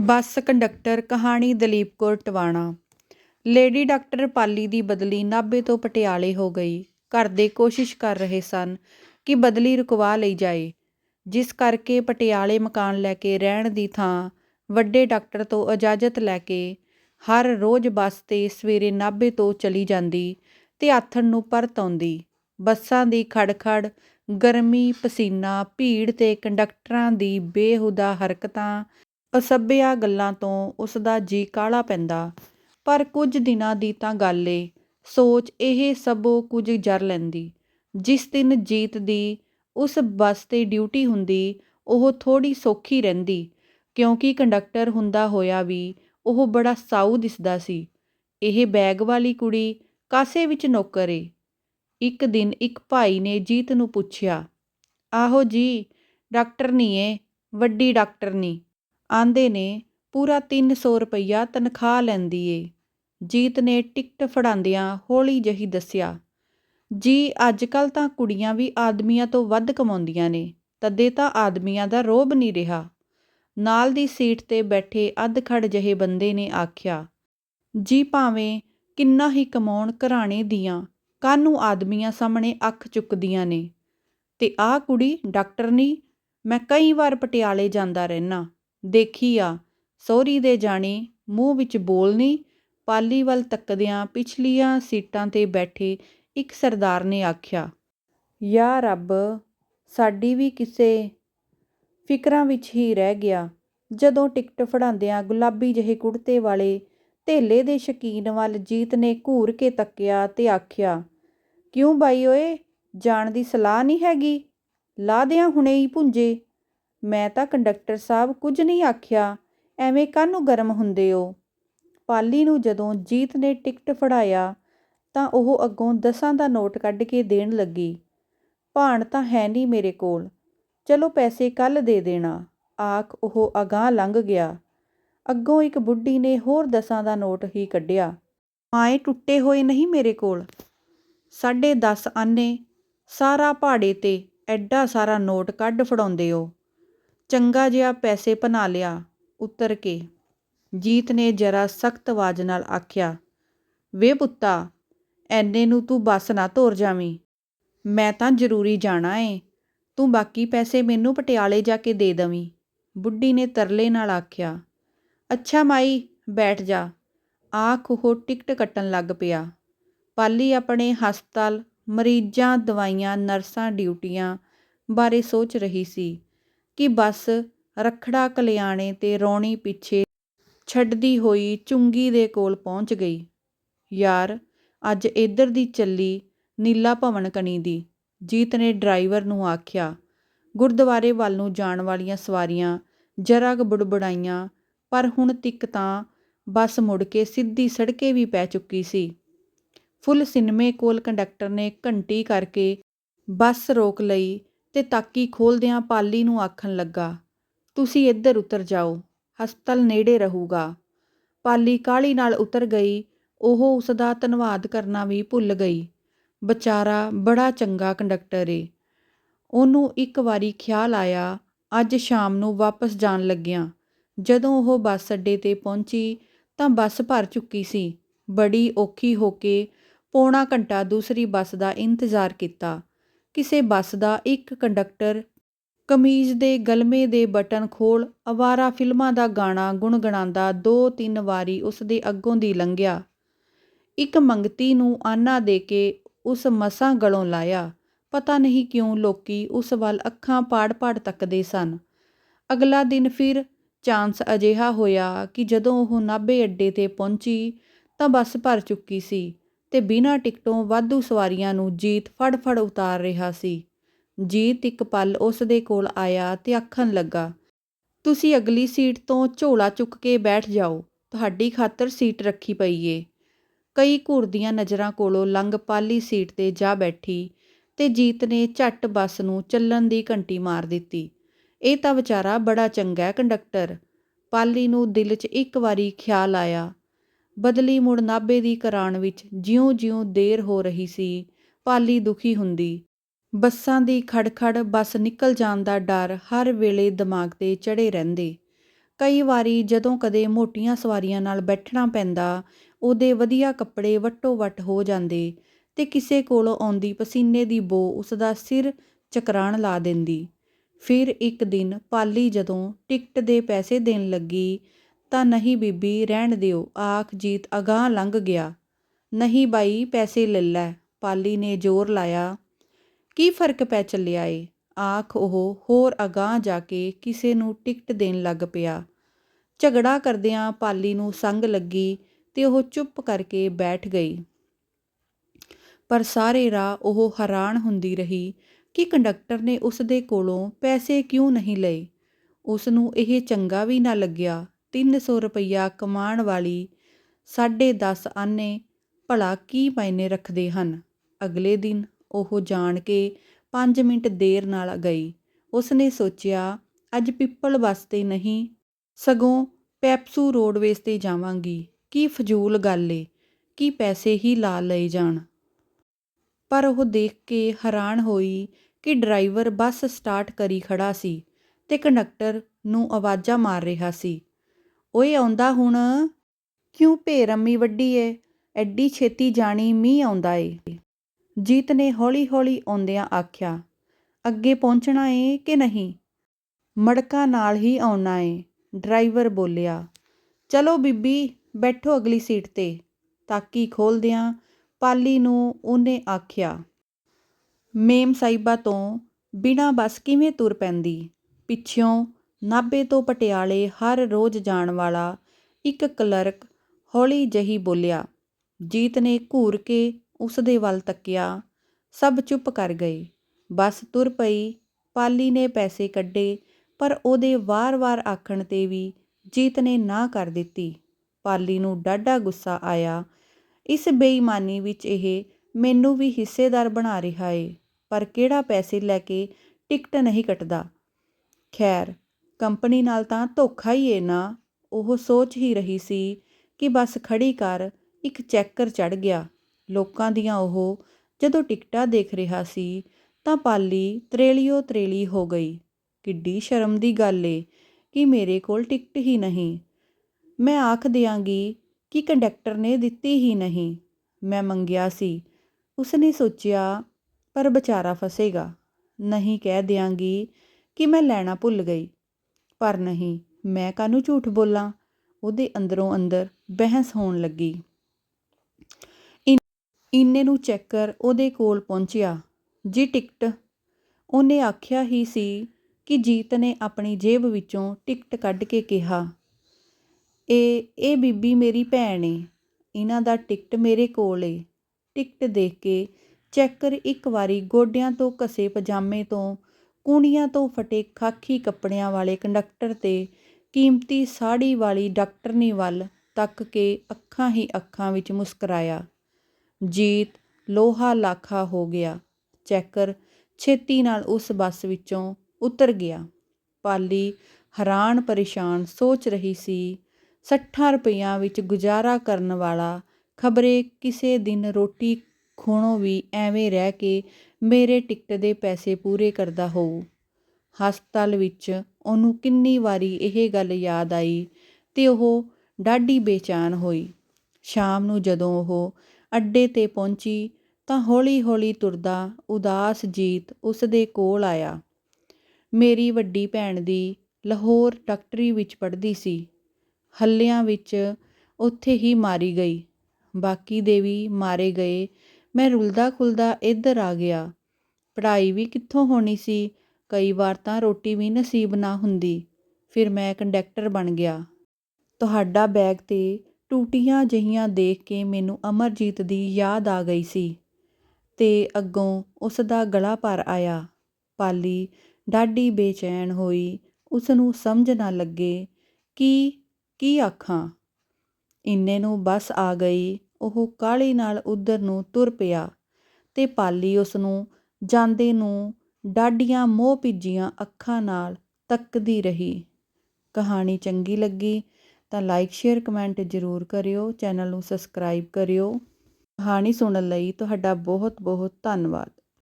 ਬੱਸ conductor ਕਹਾਣੀ Dalip Kaur Tiwana. Lady doctor Pali ਦੀ ਬਦਲੀ ਨਾਭੇ ਤੋਂ ਪਟਿਆਲੇ ਹੋ ਗਈ। ਘਰ ਦੇ ਕੋਸ਼ਿਸ਼ ਕਰ ਰਹੇ ਸਨ ਕਿ ਬਦਲੀ ਰੁਕਵਾ ਲਈ ਜਾਏ। ਜਿਸ ਕਰਕੇ ਪਟਿਆਲੇ ਮਕਾਨ ਲੈ ਕੇ ਰਹਿਣ ਦੀ ਥਾਂ ਵੱਡੇ ਡਾਕਟਰ ਤੋਂ ਇਜਾਜ਼ਤ ਲੈ ਕੇ ਹਰ ਰੋਜ਼ ਬੱਸ ਤੇ ਸਵੇਰੇ ਨਾਭੇ ਤੋਂ ਚਲੀ ਜਾਂਦੀ ਤੇ ਆਥਣ ਨੂੰ ਪਰਤ ਆਉਂਦੀ। ਬੱਸਾਂ ਦੀ ਖੜਖੜ, ਗਰਮੀ, ਪਸੀਨਾ, ਭੀੜ ਤੇ ਕੰਡਕਟਰਾਂ ਦੀ ਬੇਹੁਦਾ ਹਰਕਤਾਂ ਅਸੱਭਿਆ ਗੱਲਾਂ ਤੋਂ ਉਸ ਦਾ ਜੀ ਕਾਹਲਾ ਪੈਂਦਾ। ਪਰ ਕੁਝ ਦਿਨਾਂ ਦੀ ਤਾਂ ਗੱਲ ਏ, ਸੋਚ ਇਹ ਸਭੋ ਕੁਝ ਜਰ ਲੈਂਦੀ। ਜਿਸ ਦਿਨ ਜੀਤ ਦੀ ਉਸ ਬੱਸ ਤੇ ਡਿਊਟੀ ਹੁੰਦੀ, ਉਹ ਥੋੜ੍ਹੀ ਸੌਖੀ ਰਹਿੰਦੀ, ਕਿਉਂਕਿ ਕੰਡਕਟਰ ਹੁੰਦਾ ਹੋਇਆ ਵੀ ਉਹ ਬੜਾ ਸਾਊ ਦਿਸਦਾ ਸੀ। ਇਹ ਬੈਗ ਵਾਲੀ ਕੁੜੀ ਕਾਸੇ ਵਿੱਚ ਨੌਕਰ ਏ? ਇੱਕ ਦਿਨ ਇੱਕ ਭਾਈ ਨੇ ਜੀਤ ਨੂੰ ਪੁੱਛਿਆ, ਆਹੋ ਜੀ ਡਾਕਟਰਨੀ ਏ, ਵੱਡੀ ਡਾਕਟਰਨੀ ਆਂਦੇ ਨੇ, ਪੂਰਾ 300 ਰੁਪਈਆ ਤਨਖਾਹ ਲੈਂਦੀ ਏ। ਜੀਤ ਨੇ ਟਿਕਟ ਫੜਾਉਂਦਿਆਂ ਹੌਲੀ ਜਹੀ ਦੱਸਿਆ, ਜੀ ਅੱਜ ਕੱਲ੍ਹ ਤਾਂ ਕੁੜੀਆਂ ਵੀ ਆਦਮੀਆਂ ਤੋਂ ਵੱਧ ਕਮਾਉਂਦੀਆਂ ਨੇ, ਤਦੇ ਤਾਂ ਆਦਮੀਆਂ ਦਾ ਰੋਬ ਨਹੀਂ ਰਿਹਾ। ਨਾਲ ਦੀ ਸੀਟ ਤੇ ਬੈਠੇ ਅੱਧ-ਖੜ ਜਿਹੇ ਬੰਦੇ ਨੇ ਆਖਿਆ, ਜੀ, ਭਾਵੇਂ ਕਿੰਨਾ ਹੀ ਕਮਾਉਣ ਘਰਾਣੇ ਦੀਆਂ, ਕਾਹਨੂੰ ਆਦਮੀਆਂ ਸਾਹਮਣੇ ਅੱਖ ਚੁੱਕਦੀਆਂ ਨੇ? ਤੇ ਆਹ ਕੁੜੀ ਡਾਕਟਰ ਨਹੀਂ, ਮੈਂ ਕਈ ਵਾਰ ਪਟਿਆਲੇ ਜਾਂਦਾ ਰਹਿਣਾ ਦੇਖੀ ਆ। ਸਹੁਰੀ ਦੇ ਜਾਣੀ ਮੂੰਹ ਵਿੱਚ ਬੋਲ ਬੋਲਣੀ ਪਾਲੀ ਵੱਲ ਤੱਕਦਿਆਂ ਪਿਛਲੀਆਂ ਸੀਟਾਂ ਤੇ ਬੈਠੇ ਇੱਕ ਸਰਦਾਰ ਨੇ ਆਖਿਆ, ਯਾ ਰੱਬ, ਸਾਡੀ ਵੀ ਕਿਸੇ ਫਿਕਰਾਂ ਵਿੱਚ ਹੀ ਰਹਿ ਗਿਆ। ਜਦੋਂ ਟਿਕਟ ਫੜਾਉਂਦਿਆਂ ਗੁਲਾਬੀ ਜਿਹੇ ਕੁੜਤੇ ਵਾਲੇ ਧੇਲੇ ਦੇ ਸ਼ਕੀਨ ਵੱਲ ਜੀਤ ਨੇ ਘੂਰ ਕੇ ਤੱਕਿਆ ਤੇ ਆਖਿਆ, ਕਿਉਂ ਬਾਈ ਓਏ, ਜਾਣ ਦੀ ਸਲਾਹ ਨਹੀਂ ਹੈਗੀ? ਲਾ ਦਿਆਂ ਹੁਣੇ ਹੀ ਭੁੰਜੇ। ਮੈਂ ਤਾਂ ਕੰਡਕਟਰ ਸਾਹਿਬ ਕੁਝ ਨਹੀਂ ਆਖਿਆ, ਐਵੇਂ ਕਾਹਨੂੰ ਗਰਮ ਹੁੰਦੇ ਹੋ। ਪਾਲੀ ਨੂੰ ਜਦੋਂ ਜੀਤ ਨੇ ਟਿਕਟ ਫੜਾਇਆ, ਤਾਂ ਉਹ ਅੱਗੋਂ ਦਸਾਂ ਦਾ ਨੋਟ ਕੱਢ ਕੇ ਦੇਣ ਲੱਗੀ। ਭਾਣ ਤਾਂ ਹੈ ਨਹੀਂ ਮੇਰੇ ਕੋਲ। ਚਲੋ ਪੈਸੇ ਕੱਲ ਦੇ ਦੇਣਾ। ਆਖ ਉਹ ਅਗਾਹ ਲੰਘ ਗਿਆ। ਅੱਗੋਂ ਇੱਕ ਬੁੱਢੀ ਨੇ ਹੋਰ ਦਸਾਂ ਦਾ ਨੋਟ ਹੀ ਕੱਢਿਆ। ਮਾਏ ਟੁੱਟੇ ਹੋਏ ਨਹੀਂ ਮੇਰੇ ਕੋਲ। ਸਾਢੇ 10 ਆਨੇ, ਸਾਰਾ ਪਹਾੜੇ ਤੇ ਐਡਾ ਸਾਰਾ ਨੋਟ ਕੱਢ ਫੜਾਉਂਦੇ ਹੋ। ਚੰਗਾ ਜਿਹਾ ਪੈਸੇ ਭਨਾ ਲਿਆ, ਉਤਰ ਕੇ। ਜੀਤ ਨੇ ਜਰਾ ਸਖਤ ਆਵਾਜ਼ ਨਾਲ ਆਖਿਆ, ਵੇ ਪੁੱਤਾ, ਐਨੇ ਨੂੰ ਤੂੰ ਬੱਸ ਨਾ ਧੋਰ ਜਾਵੀਂ। ਮੈਂ ਤਾਂ ਜ਼ਰੂਰੀ ਜਾਣਾ ਏ। ਤੂੰ ਬਾਕੀ ਪੈਸੇ ਮੈਨੂੰ ਪਟਿਆਲੇ ਜਾ ਕੇ ਦੇ ਦਵੀਂ। ਬੁੱਢੀ ਨੇ ਤਰਲੇ ਨਾਲ ਆਖਿਆ, ਅੱਛਾ ਮਾਈ, ਬੈਠ ਜਾ। ਆਖ ਉਹ ਟਿਕਟ ਕੱਟਣ ਲੱਗ ਪਿਆ। ਪਾਲੀ ਆਪਣੇ ਹਸਪਤਾਲ, ਮਰੀਜ਼ਾਂ, ਦਵਾਈਆਂ, ਨਰਸਾਂ, ਡਿਊਟੀਆਂ ਬਾਰੇ ਸੋਚ ਰਹੀ ਸੀ। ਕਿ ਬੱਸ ਰੱਖੜਾ ਕਲਿਆਣੇ ਤੇ ਰੌਣੀ ਪਿੱਛੇ ਛੱਡਦੀ ਹੋਈ ਚੁੰਗੀ ਦੇ ਕੋਲ ਪਹੁੰਚ ਗਈ। ਯਾਰ, ਅੱਜ ਇੱਧਰ ਦੀ ਚੱਲੀ ਨੀਲਾ ਭਵਨ ਕਣੀ ਦੀ, ਜੀਤ ਨੇ ਡਰਾਈਵਰ ਨੂੰ ਆਖਿਆ। ਗੁਰਦੁਆਰੇ ਵੱਲ ਨੂੰ ਜਾਣ ਵਾਲੀਆਂ ਸਵਾਰੀਆਂ ਜਰਾ ਕੁ ਬੁੜਬੜਾਈਆਂ, ਪਰ ਹੁਣ ਤਿੱਕ ਤਾਂ ਬੱਸ ਮੁੜ ਕੇ ਸਿੱਧੀ ਸੜਕੇ ਵੀ ਪੈ ਚੁੱਕੀ ਸੀ। ਫੁੱਲ ਸਿਨਮੇ ਕੋਲ ਕੰਡਕਟਰ ਨੇ ਘੰਟੀ ਕਰਕੇ ਬੱਸ ਰੋਕ ਲਈ ਤੇ ਤਾਕੀ ਖੋਲ੍ਹਦਿਆਂ ਪਾਲੀ ਨੂੰ ਆਖਣ ਲੱਗਾ, ਤੁਸੀਂ ਇੱਧਰ ਉਤਰ ਜਾਓ, ਹਸਪਤਾਲ ਨੇੜੇ ਰਹੂਗਾ। ਪਾਲੀ ਕਾਹਲੀ ਨਾਲ ਉਤਰ ਗਈ, ਉਹ ਉਸਦਾ ਧੰਨਵਾਦ ਕਰਨਾ ਵੀ ਭੁੱਲ ਗਈ। ਵਿਚਾਰਾ ਬੜਾ ਚੰਗਾ ਕੰਡਕਟਰ ਏ। ਉਹਨੂੰ ਇੱਕ ਵਾਰੀ ਖਿਆਲ ਆਇਆ, ਅੱਜ ਸ਼ਾਮ ਨੂੰ ਵਾਪਸ ਜਾਣ ਲੱਗਿਆਂ। ਜਦੋਂ ਉਹ ਬੱਸ ਅੱਡੇ ਤੇ ਪਹੁੰਚੀ, ਤਾਂ ਬੱਸ ਭਰ ਚੁੱਕੀ ਸੀ। ਬੜੀ ਔਖੀ ਹੋ ਕੇ ਪੌਣਾ ਘੰਟਾ ਦੂਸਰੀ ਬੱਸ ਦਾ ਇੰਤਜ਼ਾਰ ਕੀਤਾ। ਕਿਸੇ ਬੱਸ ਦਾ ਇੱਕ ਕੰਡਕਟਰ, ਕਮੀਜ਼ ਦੇ ਗਲਮੇ ਦੇ ਬਟਨ ਖੋਲ੍ਹ, ਅਵਾਰਾ ਫਿਲਮਾਂ ਦਾ ਗਾਣਾ ਗੁਣਗੁਣਾਉਂਦਾ ਦੋ ਤਿੰਨ ਵਾਰੀ ਉਸ ਦੇ ਅੱਗੋਂ ਦੀ ਲੰਘਿਆ। ਇੱਕ ਮੰਗਤੀ ਨੂੰ ਆਨਾ ਦੇ ਕੇ ਉਸ ਮਸਾਂ ਗਲੋਂ ਲਾਇਆ। ਪਤਾ ਨਹੀਂ ਕਿਉਂ ਲੋਕੀ ਉਸ ਵੱਲ ਅੱਖਾਂ ਪਾੜ-ਪਾੜ ਤੱਕਦੇ ਸਨ। ਅਗਲਾ ਦਿਨ ਫਿਰ ਚਾਂਸ ਅਜਿਹਾ ਹੋਇਆ ਕਿ ਜਦੋਂ ਉਹ ਨਾਭੇ ਅੱਡੇ ਤੇ ਪਹੁੰਚੀ ਤਾਂ ਬੱਸ ਭਰ ਚੁੱਕੀ ਸੀ। ਤੇ ਬਿਨਾਂ ਟਿਕਟੋਂ ਵਾਧੂ ਸਵਾਰੀਆਂ ਨੂੰ ਜੀਤ ਫੜ-ਫੜ ਉਤਾਰ ਰਿਹਾ ਸੀ। ਜੀਤ ਇੱਕ ਪਲ ਉਸ ਦੇ ਕੋਲ ਆਇਆ ਤੇ ਆਖਣ ਲੱਗਾ, ਤੁਸੀਂ ਅਗਲੀ ਸੀਟ ਤੋਂ ਝੋਲਾ ਚੁੱਕ ਕੇ ਬੈਠ ਜਾਓ, ਤੁਹਾਡੀ ਖਾਤਰ ਸੀਟ ਰੱਖੀ ਪਈ ਏ। ਕਈ ਘੂਰਦੀਆਂ ਨਜ਼ਰਾਂ ਕੋਲੋਂ ਲੰਘ ਪਾਲੀ ਸੀਟ ਤੇ ਜਾ ਬੈਠੀ ਤੇ ਜੀਤ ਨੇ ਝੱਟ ਬੱਸ ਨੂੰ ਚੱਲਣ ਦੀ ਘੰਟੀ ਮਾਰ ਦਿੱਤੀ। ਇਹ ਤਾਂ ਵਿਚਾਰਾ ਬੜਾ ਚੰਗਾ ਕੰਡਕਟਰ। ਪਾਲੀ ਨੂੰ ਦਿਲ 'ਚ ਇੱਕ ਵਾਰੀ ਖਿਆਲ ਆਇਆ ਬਦਲੀ ਮੁੜ ਨਾਭੇ ਦੀ ਕਰਾਣ ਵਿੱਚ ਜਿਉਂ-ਜਿਉਂ ਦੇਰ ਹੋ ਰਹੀ ਸੀ ਪਾਲੀ ਦੁਖੀ ਹੁੰਦੀ। ਬੱਸਾਂ ਦੀ ਖੜ ਖੜ ਬੱਸ ਨਿਕਲ ਜਾਣ ਦਾ ਡਰ ਹਰ ਵੇਲੇ ਦਿਮਾਗ ਤੇ ਚੜ੍ਹੇ ਰਹਿੰਦੇ। ਕਈ ਵਾਰੀ ਜਦੋਂ ਕਦੇ ਮੋਟੀਆਂ ਸਵਾਰੀਆਂ ਨਾਲ ਬੈਠਣਾ ਪੈਂਦਾ, ਉਹਦੇ ਵਧੀਆ ਕੱਪੜੇ ਵੱਟੋ ਵੱਟ ਹੋ ਜਾਂਦੇ ਤੇ ਕਿਸੇ ਕੋਲੋਂ ਆਉਂਦੀ ਪਸੀਨੇ ਦੀ ਬੋ ਉਸਦਾ ਸਿਰ ਚਕਰਾਣ ਲਾ ਦਿੰਦੀ। ਫਿਰ ਇੱਕ ਦਿਨ ਪਾਲੀ ਜਦੋਂ ਟਿਕਟ ਦੇ ਪੈਸੇ ਦੇਣ ਲੱਗੀ ਤਾਂ ਨਹੀਂ ਬੀਬੀ, ਰਹਿਣ ਦਿਓ। ਆਖ ਜੀਤ ਅਗਾਂਹ ਲੰਘ ਗਿਆ। ਨਹੀਂ ਬਾਈ, ਪੈਸੇ ਲੈ ਲੈ। ਪਾਲੀ ਨੇ ਜ਼ੋਰ ਲਾਇਆ। ਕੀ ਫ਼ਰਕ ਪੈ ਚੱਲਿਆ ਏ? ਆਖ ਉਹ ਹੋਰ ਅਗਾਂਹ ਜਾ ਕੇ ਕਿਸੇ ਨੂੰ ਟਿਕਟ ਦੇਣ ਲੱਗ ਪਿਆ। ਝਗੜਾ ਕਰਦਿਆਂ ਪਾਲੀ ਨੂੰ ਸੰਗ ਲੱਗੀ ਤੇ ਉਹ ਚੁੱਪ ਕਰਕੇ ਬੈਠ ਗਈ। ਪਰ ਸਾਰੇ ਰਾਹ ਉਹ ਹੈਰਾਨ ਹੁੰਦੀ ਰਹੀ ਕਿ ਕੰਡਕਟਰ ਨੇ ਉਸ ਦੇ ਕੋਲੋਂ ਪੈਸੇ ਕਿਉਂ ਨਹੀਂ ਲਏ। ਉਸ ਨੂੰ ਇਹ ਚੰਗਾ ਵੀ ਨਾ ਲੱਗਿਆ। 300 ਰੁਪਈਆ ਕਮਾਉਣ ਵਾਲੀ 10.5 ਆਨੇ ਭਲਾ ਕੀ ਮਾਇਨੇ ਰੱਖਦੇ ਹਨ। ਅਗਲੇ ਦਿਨ ਉਹ ਜਾਣ ਕੇ ਪੰਜ ਮਿੰਟ ਦੇਰ ਨਾਲ ਗਈ। ਉਸਨੇ ਸੋਚਿਆ, ਅੱਜ ਪਿੱਪਲ ਬੱਸ ਤੇ ਨਹੀਂ, ਸਗੋਂ ਪੈਪਸੂ ਰੋਡਵੇਜ਼ ਤੇ ਜਾਵਾਂਗੀ। ਕੀ ਫਜ਼ੂਲ ਗੱਲ ਏ, ਕੀ ਪੈਸੇ ਹੀ ਲਾ ਲਏ ਜਾਣ। ਪਰ ਉਹ ਦੇਖ ਕੇ ਹੈਰਾਨ ਹੋਈ ਕਿ ਡਰਾਈਵਰ ਬੱਸ ਸਟਾਰਟ ਕਰੀ ਖੜਾ ਸੀ ਤੇ ਕੰਡਕਟਰ ਨੂੰ ਆਵਾਜ਼ਾਂ ਮਾਰ ਰਿਹਾ ਸੀ। ਓਏ ਆਉਂਦਾ ਹੁਣ। ਕਿਉਂ ਭੇਰੰਮੀ ਵੱਡੀ ਏ? ਐਡੀ ਛੇਤੀ ਜਾਣੀ ਮੀਂਹ ਆਉਂਦਾ ਏ। ਜੀਤ ਨੇ ਹੌਲੀ-ਹੌਲੀ ਆਉਂਦਿਆਂ ਆਖਿਆ, ਅੱਗੇ ਪਹੁੰਚਣਾ ਏ ਕਿ ਨਹੀਂ? ਮੜਕਾ ਨਾਲ ਹੀ ਆਉਣਾ ਏ, ਡਰਾਈਵਰ ਬੋਲਿਆ। ਚਲੋ ਬੀਬੀ, ਬੈਠੋ ਅਗਲੀ ਸੀਟ ਤੇ। ਤਾਕੀ ਖੋਲਦਿਆਂ ਪਾਲੀ ਨੂੰ ਉਹਨੇ ਆਖਿਆ, ਮੇਮ ਸਾਹਿਬਾ ਤੋਂ ਬਿਨਾਂ ਬੱਸ ਕਿਵੇਂ ਤੁਰ ਪੈਂਦੀ? ਪਿੱਛੋਂ ਨਾਭੇ ਤੋਂ ਪਟਿਆਲੇ ਹਰ ਰੋਜ਼ ਜਾਣ ਵਾਲਾ ਇੱਕ ਕਲਰਕ ਹੌਲੀ ਜਿਹੀ ਬੋਲਿਆ, ਜੀਤ ਨੇ ਘੂਰ ਕੇ ਉਸ ਦੇ ਵੱਲ ਤੱਕਿਆ, ਸਭ ਚੁੱਪ ਕਰ ਗਏ ਬੱਸ ਤੁਰ ਪਈ, ਪਾਲੀ ਨੇ ਪੈਸੇ ਕੱਢੇ, ਪਰ ਉਹਦੇ ਵਾਰ-ਵਾਰ ਆਖਣ ਤੇ ਵੀ ਜੀਤ ਨੇ ਨਾ ਕਰ ਦਿੱਤੀ। ਪਾਲੀ ਨੂੰ ਡਾਢਾ ਗੁੱਸਾ ਆਇਆ। ਇਸ ਬੇਈਮਾਨੀ ਵਿੱਚ ਇਹ ਮੈਨੂੰ ਵੀ ਹਿੱਸੇਦਾਰ ਬਣਾ ਰਿਹਾ ਏ, ਪਰ ਕਿਹੜਾ ਪੈਸੇ ਲੈ ਕੇ ਟਿਕਟ ਨਹੀਂ ਕੱਟਦਾ? ਖੈਰ ਕੰਪਨੀ ਨਾਲ ਤਾਂ ਧੋਖਾ ਹੀ ਏ ਨਾ ਉਹ ਸੋਚ ਹੀ ਰਹੀ ਸੀ ਕਿ ਬੱਸ ਖੜ੍ਹੀ ਕਰ ਇੱਕ ਚੈਕਰ ਚੜ੍ਹ ਗਿਆ। ਲੋਕਾਂ ਦੀਆਂ ਉਹ ਜਦੋਂ ਟਿਕਟਾਂ ਦੇਖ ਰਿਹਾ ਸੀ ਤਾਂ ਪਾਲੀ ਤਰੇਲੀਓ ਤਰੇਲੀ ਹੋ ਗਈ। ਕਿੱਡੀ ਸ਼ਰਮ ਦੀ ਗੱਲ ਏ ਕਿ ਮੇਰੇ ਕੋਲ ਟਿਕਟ ਹੀ ਨਹੀਂ। ਮੈਂ ਆਖ ਦਿਆਂਗੀ ਕਿ ਕੰਡਕਟਰ ਨੇ ਦਿੱਤੀ ਹੀ ਨਹੀਂ। ਮੈਂ ਮੰਗਿਆ ਸੀ। ਉਸਨੇ ਸੋਚਿਆ, ਪਰ ਵਿਚਾਰਾ ਫਸੇਗਾ। ਨਹੀਂ ਕਹਿ ਦਿਆਂਗੀ ਕਿ ਮੈਂ ਲੈਣਾ ਭੁੱਲ ਗਈ। ਪਰ ਨਹੀਂ, ਮੈਂ ਕਾਹਨੂੰ ਝੂਠ ਬੋਲਾਂ? ਉਹਦੇ ਅੰਦਰੋਂ ਅੰਦਰ ਬਹਿਸ ਹੋਣ ਲੱਗੀ। ਇੰਨੇ ਨੂੰ ਚੈੱਕਰ ਉਹਦੇ ਕੋਲ ਪਹੁੰਚਿਆ। ਜੀ ਟਿਕਟ ਉਹਨੇ ਆਖਿਆ ਹੀ ਸੀ ਕਿ ਜੀਤ ਨੇ ਆਪਣੀ ਜੇਬ ਵਿੱਚੋਂ ਟਿਕਟ ਕੱਢ ਕੇ ਕਿਹਾ ਇਹ ਇਹ ਬੀਬੀ ਮੇਰੀ ਭੈਣ ਏ। ਇਹਨਾਂ ਦਾ ਟਿਕਟ ਮੇਰੇ ਕੋਲ ਏ। ਟਿਕਟ ਦੇਖ ਕੇ ਚੈੱਕਰ ਇੱਕ ਵਾਰੀ ਗੋਡਿਆਂ ਤੋਂ ਘਸੇ ਪਜਾਮੇ ਤੋਂ ਕੂਣੀਆਂ ਤੋਂ ਫਟੇ ਖਾਕੀ ਕੱਪੜਿਆਂ ਵਾਲੇ ਕੰਡਕਟਰ ਤੇ ਕੀਮਤੀ ਸਾੜੀ ਵਾਲੀ ਡਾਕਟਰਨੀ ਵੱਲ ਤੱਕ ਕੇ ਅੱਖਾਂ ਹੀ ਅੱਖਾਂ ਵਿੱਚ ਮੁਸਕਰਾਇਆ। ਜੀਤ ਲੋਹਾ ਲਾਖਾ ਹੋ ਗਿਆ। ਚੈਕਰ ਛੇਤੀ ਨਾਲ ਉਸ ਬੱਸ ਵਿੱਚੋਂ ਉਤਰ ਗਿਆ। ਪਾਲੀ ਹੈਰਾਨ ਪਰੇਸ਼ਾਨ ਸੋਚ ਰਹੀ ਸੀ 60 ਰੁਪਈਆਂ ਵਿੱਚ ਗੁਜ਼ਾਰਾ ਕਰਨ ਵਾਲਾ ਖਬਰੇ ਕਿਸੇ ਦਿਨ ਰੋਟੀ ਖੋਣੋਂ ਵੀ ਐਵੇਂ ਰਹਿ ਕੇ ਮੇਰੇ ਟਿਕਟ ਦੇ ਪੈਸੇ ਪੂਰੇ ਕਰਦਾ ਹੋਊ। ਹਸਪਤਾਲ ਵਿੱਚ ਉਹਨੂੰ ਕਿੰਨੀ ਵਾਰੀ ਇਹ ਗੱਲ ਯਾਦ ਆਈ ਤੇ ਉਹ ਡਾਢੀ ਬੇਚੈਨ ਹੋਈ। ਸ਼ਾਮ ਨੂੰ ਜਦੋਂ ਉਹ ਅੱਡੇ ਤੇ ਪਹੁੰਚੀ ਤਾਂ ਹੌਲੀ-ਹੌਲੀ ਤੁਰਦਾ ਉਦਾਸ ਜੀਤ ਉਸ ਦੇ ਕੋਲ ਆਇਆ। ਮੇਰੀ ਵੱਡੀ ਭੈਣ ਦੀ ਲਾਹੌਰ ਡਾਕਟਰੀ ਵਿੱਚ ਪੜ੍ਹਦੀ ਸੀ। ਹੱਲਿਆਂ ਵਿੱਚ ਉੱਥੇ ਹੀ ਮਾਰੀ ਗਈ। ਬਾਕੀ ਦੇ ਵੀ ਮਾਰੇ ਗਏ ਮੈਂ ਰੁਲਦਾ ਖੁਲਦਾ ਇੱਧਰ ਆ ਗਿਆ। ਪੜ੍ਹਾਈ ਵੀ ਕਿੱਥੋਂ ਹੋਣੀ ਸੀ? ਕਈ ਵਾਰ ਤਾਂ ਰੋਟੀ ਵੀ ਨਸੀਬ ਨਾ ਹੁੰਦੀ। ਫਿਰ ਮੈਂ ਕੰਡਕਟਰ ਬਣ ਗਿਆ। ਤੁਹਾਡਾ ਬੈਗ ਤੇ ਟੂਟੀਆਂ ਜਿਹੀਆਂ ਦੇਖ ਕੇ ਮੈਨੂੰ ਅਮਰਜੀਤ ਦੀ ਯਾਦ ਆ ਗਈ ਸੀ। ਤੇ ਅੱਗੋਂ ਉਸ ਦਾ ਗਲਾ ਭਰ ਆਇਆ। ਪਾਲੀ, ਡਾਢੀ ਬੇਚੈਨ ਹੋਈ। ਉਸ ਨੂੰ ਸਮਝ ਨਾ ਲੱਗੇ। ਕਿ, ਕੀ ਆਖਾਂ? ਇੰਨੇ ਨੂੰ ਬੱਸ ਆ ਗਈ। ਉਹ ਕਾਹਲੀ ਨਾਲ ਉੱਧਰ ਨੂੰ ਤੁਰ ਪਿਆ ਤੇ ਪਾਲੀ ਉਸ ਨੂੰ ਜਾਂਦੇ ਨੂੰ ਡਾਢੀਆਂ ਮੋਹ ਭਿੱਜੀਆਂ ਅੱਖਾਂ ਨਾਲ ਤੱਕਦੀ ਰਹੀ। ਕਹਾਣੀ ਚੰਗੀ ਲੱਗੀ ਤਾਂ ਲਾਈਕ ਸ਼ੇਅਰ ਕਮੈਂਟ ਜ਼ਰੂਰ ਕਰਿਓ ਚੈਨਲ ਨੂੰ ਸਬਸਕ੍ਰਾਈਬ ਕਰਿਓ। ਕਹਾਣੀ ਸੁਣਨ ਲਈ ਤੁਹਾਡਾ ਬਹੁਤ ਬਹੁਤ ਧੰਨਵਾਦ।